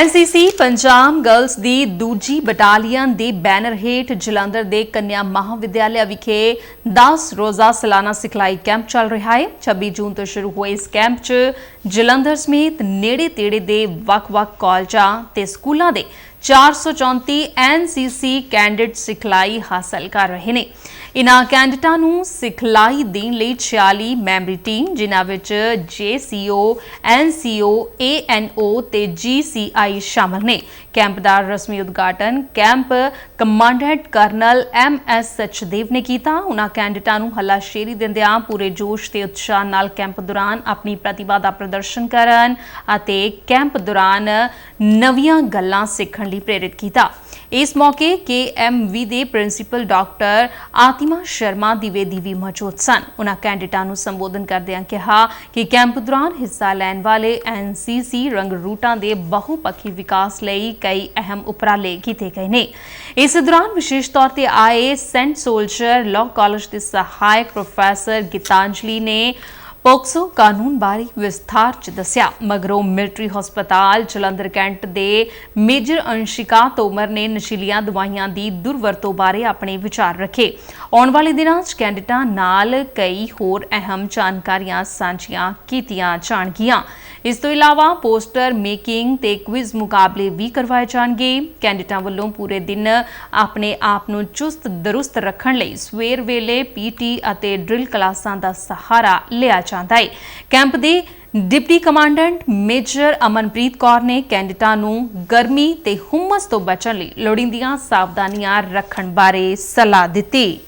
NCC Punjab girls ਦੀ ਦੂਜੀ battalion ਦੇ banner ਹੇਠ ਜਲੰਧਰ ਦੇ ਕੰਨਿਆ ਮਹਾਵਿਦਿਆਲਿਆ ਵਿਖੇ 10 ਰੋਜ਼ਾ ਸਾਲਾਨਾ ਸਿਖਲਾਈ ਕੈਂਪ ਚੱਲ ਰਿਹਾ ਹੈ। 26 ਜੂਨ ਤੋਂ ਸ਼ੁਰੂ ਹੋਏ ਇਸ ਕੈਂਪ 'ਚ ਜਲੰਧਰ ਸਮੇਤ ਨੇੜੇ-ਤੇੜੇ ਦੇ ਵੱਖ-ਵੱਖ ਕਾਲਜਾਂ ਤੇ ਸਕੂਲਾਂ ਦੇ 434 ਐਨਸੀਸੀ ਕੈਂਡਿਡੇਟ ਸਿਖਲਾਈ ਹਾਸਲ ਕਰ ਰਹੇ ਨੇ। ਇਨ੍ਹਾਂ ਕੈਂਡਿਡੇਟਾਂ ਨੂੰ ਸਿਖਲਾਈ ਦੇਣ ਲਈ 46 ਮੈਂਬਰੀ ਟੀਮ, ਜਿਨ੍ਹਾਂ ਵਿੱਚ ਜੇਸੀਓ ਐਨਸੀਓ ਏਐਨਓ ਤੇ ਜੀਸੀਆਈ ਸ਼ਾਮਲ ਨੇ। ਕੈਂਪ ਦਾ ਰਸਮੀ ਉਦਘਾਟਨ camp commandant colonel M S Sachdev ਨੇ ਕੀਤਾ। ਉਹਨਾਂ ਕੈਂਡਿਡੇਟਾਂ ਨੂੰ ਹੱਲਾਸ਼ੇਰੀ ਦਿੰਦਿਆਂ ਪੂਰੇ ਜੋਸ਼ ਤੇ ਉਤਸ਼ਾਹ ਨਾਲ ਕੈਂਪ ਦੌਰਾਨ ਆਪਣੀ ਪ੍ਰਤਿਭਾ ਦਾ ਪ੍ਰਦਰਸ਼ਨ ਕਰਨ ਅਤੇ ਕੈਂਪ ਦੌਰਾਨ ਨਵੀਆਂ ਗੱਲਾਂ ਸਿੱਖਣ ਲਈ ਪ੍ਰੇਰਿਤ ਕੀਤਾ। ਇਸ ਮੌਕੇ ਕੇਐਮਵੀ ਦੇ ਪ੍ਰਿੰਸੀਪਲ ਡਾਕਟਰ ਆਤਿਮਾ ਸ਼ਰਮਾ ਦਿਵੇਦੀ ਵੀ ਮੌਜੂਦ ਸਨ। ਉਹਨਾਂ ਕੈਂਡੀਡੇਟਾਂ ਨੂੰ ਸੰਬੋਧਨ ਕਰਦਿਆਂ ਕਿਹਾ ਕਿ ਕੈਂਪ ਦੌਰਾਨ ਹਿੱਸਾ ਲੈਣ ਵਾਲੇ ਐਨਸੀਸੀ ਰੰਗ ਰੂਟਾਂ ਦੇ ਬਹੁਪੱਖੀ ਵਿਕਾਸ ਲਈ ਕਈ ਅਹਿਮ ਉਪਰਾਲੇ ਕੀਤੇ ਗਏ ਨੇ। ਇਸ ਦੌਰਾਨ ਵਿਸ਼ੇਸ਼ ਤੌਰ ਤੇ ਆਏ ਸੈਂਟ ਸੋਲਜਰ ਲਾਅ ਕਾਲਜ ਦੇ ਸਹਾਇਕ ਪ੍ਰੋਫੈਸਰ ਗੀਤਾਂਜਲੀ ਨੇ ਪੋਕਸੋ ਕਾਨੂੰਨ ਬਾਰੇ ਵਿਸਥਾਰ ਚ ਦੱਸਿਆ। ਮਗਰੋਂ ਮਿਲਟਰੀ ਹਸਪਤਾਲ ਜਲੰਧਰ ਕੈਂਟ ਦੇ ਮੇਜਰ ਅੰਸ਼ਿਕਾ ਤੋਮਰ ਨੇ ਨਸ਼ੀਲੀਆਂ ਦਵਾਈਆਂ ਦੀ ਦੁਰਵਰਤੋਂ ਬਾਰੇ ਆਪਣੇ ਵਿਚਾਰ ਰੱਖੇ। ਆਉਣ ਵਾਲੇ ਦਿਨਾਂ 'ਚ ਕੈਂਡੀਡੇਟਾਂ ਨਾਲ ਕਈ ਹੋਰ ਅਹਿਮ ਜਾਣਕਾਰੀਆਂ ਸਾਂਝੀਆਂ ਕੀਤੀਆਂ ਜਾਣਗੀਆਂ। ਇਸ ਤੋਂ ਇਲਾਵਾ ਪੋਸਟਰ ਮੇਕਿੰਗ ਤੇ ਕੁਇਜ਼ ਮੁਕਾਬਲੇ ਵੀ ਕਰਵਾਏ ਜਾਣਗੇ। ਕੈਂਡੀਡੇਟਾਂ ਵੱਲੋਂ ਪੂਰੇ ਦਿਨ ਆਪਣੇ ਆਪ ਨੂੰ ਚੁਸਤ, ਦਰੁਸਤ ਰੱਖਣ ਲਈ ਸਵੇਰ ਵੇਲੇ ਪੀਟੀ ਅਤੇ ਡਰਿਲ ਕਲਾਸਾਂ ਦਾ ਸਹਾਰਾ ਲਿਆ ਜਾਂਦਾ ਹੈ। ਕੈਂਪ ਦੇ deputy commandant major Amanpreet Kaur ਨੇ ਕੈਂਡੀਡੇਟਾਂ ਨੂੰ ਗਰਮੀ ਤੇ ਹੁਮਸ ਤੋਂ ਬਚਣ ਲਈ ਲੋੜੀਂਦੀਆਂ ਸਾਵਧਾਨੀਆਂ ਰੱਖਣ ਬਾਰੇ ਸਲਾਹ ਦਿੱਤੀ।